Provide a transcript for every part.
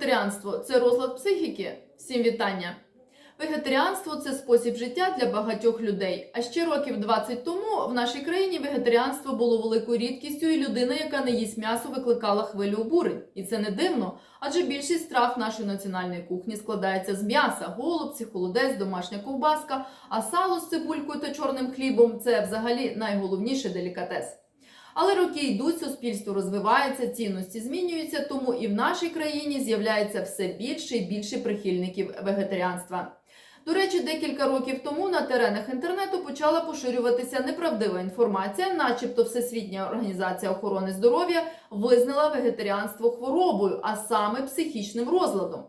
Вегетаріанство це розлад психіки? Всім вітання! Вегетаріанство це спосіб життя для багатьох людей. А ще років 20 тому в нашій країні вегетаріанство було великою рідкістю, і людина, яка не їсть м'ясо, викликала хвилю обурень. І це не дивно, адже більшість страв нашої національної кухні складається з м'яса: голубці, холодець, домашня ковбаска, а сало з цибулькою та чорним хлібом це взагалі найголовніший делікатес. Але роки йдуть, суспільство розвивається, цінності змінюються, тому і в нашій країні з'являється все більше і більше прихильників вегетаріанства. До речі, декілька років тому на теренах інтернету почала поширюватися неправдива інформація, начебто Всесвітня організація охорони здоров'я визнала вегетаріанство хворобою, а саме психічним розладом.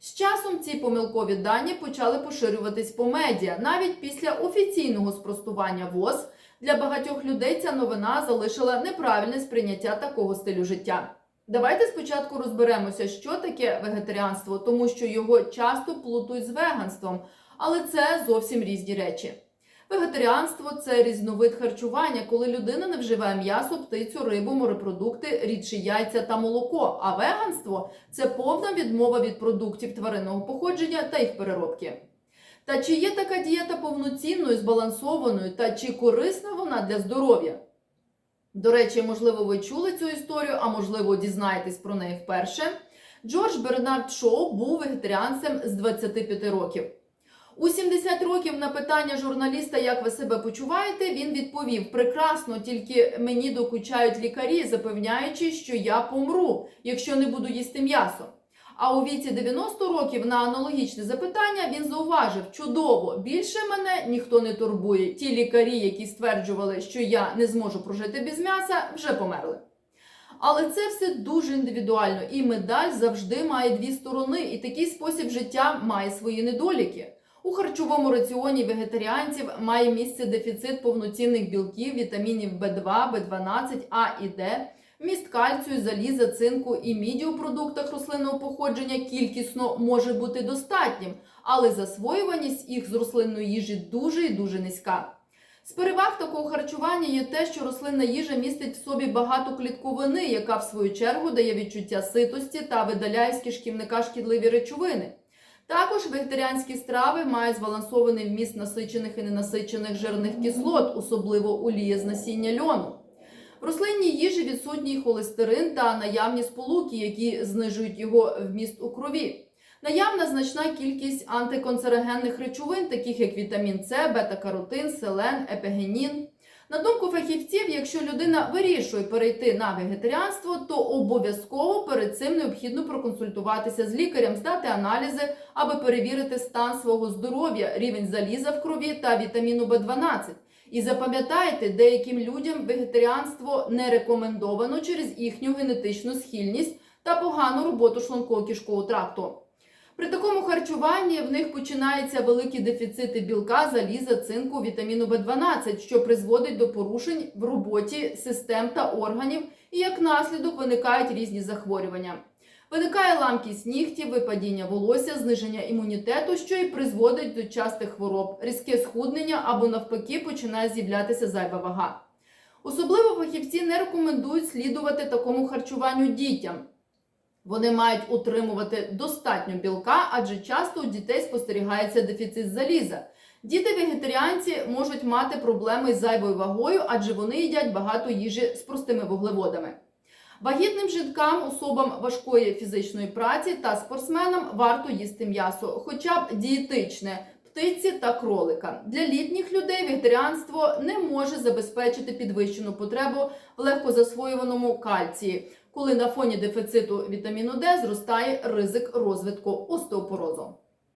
З часом ці помилкові дані почали поширюватись по медіа. Навіть після офіційного спростування ВОЗ для багатьох людей ця новина залишила неправильне сприйняття такого стилю життя. Давайте спочатку розберемося, що таке вегетаріанство, тому що його часто плутають з веганством, але це зовсім різні речі. Вегетаріанство це різновид харчування, коли людина не вживає м'ясо, птицю, рибу, морепродукти, рідші яйця та молоко. А веганство це повна відмова від продуктів тваринного походження та їх переробки. Та чи є така дієта повноцінною, збалансованою та чи корисна вона для здоров'я? До речі, можливо, ви чули цю історію, а можливо, дізнаєтесь про неї вперше. Джордж Бернард Шоу був вегетаріанцем з 25 років. У 70 років на питання журналіста, як ви себе почуваєте, він відповів: прекрасно, тільки мені докучають лікарі, запевняючи, що я помру, якщо не буду їсти м'ясо. А у віці 90 років на аналогічне запитання він зауважив: чудово, більше мене ніхто не турбує. Ті лікарі, які стверджували, що я не зможу прожити без м'яса, вже померли. Але це все дуже індивідуально, і медаль завжди має дві сторони, і такий спосіб життя має свої недоліки. У харчовому раціоні вегетаріанців має місце дефіцит повноцінних білків, вітамінів В2, В12, А і Д, вміст кальцію, заліза, цинку і міді у продуктах рослинного походження кількісно може бути достатнім, але засвоюваність їх з рослинної їжі дуже і дуже низька. З переваг такого харчування є те, що рослинна їжа містить в собі багато клітковини, яка в свою чергу дає відчуття ситості та видаляє з кишківника шкідливі речовини. Також вегетаріанські страви мають збалансований вміст насичених і ненасичених жирних кислот, особливо олія з насіння льону. Рослинній їжі відсутній холестерин та наявні сполуки, які знижують його вміст у крові. Наявна значна кількість антиканцерогенних речовин, таких як вітамін С, бета-каротин, селен, епігенін. На думку фахівців, якщо людина вирішує перейти на вегетаріанство, то обов'язково перед цим необхідно проконсультуватися з лікарем, здати аналізи, аби перевірити стан свого здоров'я, рівень заліза в крові та вітаміну В12. І запам'ятайте, деяким людям вегетаріанство не рекомендовано через їхню генетичну схильність та погану роботу шлунково-кишкового тракту. При такому харчуванні в них починаються великі дефіцити білка, заліза, цинку, вітаміну В12, що призводить до порушень в роботі систем та органів, і як наслідок виникають різні захворювання. Виникає ламкість нігтів, випадіння волосся, зниження імунітету, що і призводить до частих хвороб, різке схуднення або навпаки починає з'являтися зайва вага. Особливо фахівці не рекомендують слідувати такому харчуванню дітям. Вони мають утримувати достатньо білка, адже часто у дітей спостерігається дефіцит заліза. Діти-вегетаріанці можуть мати проблеми з зайвою вагою, адже вони їдять багато їжі з простими вуглеводами. Вагітним жінкам, особам важкої фізичної праці та спортсменам варто їсти м'ясо, хоча б дієтичне, птиці та кролика. Для літніх людей вегетаріанство не може забезпечити підвищену потребу в легкозасвоюваному кальції, коли на фоні дефіциту вітаміну Д зростає ризик розвитку остеопорозу.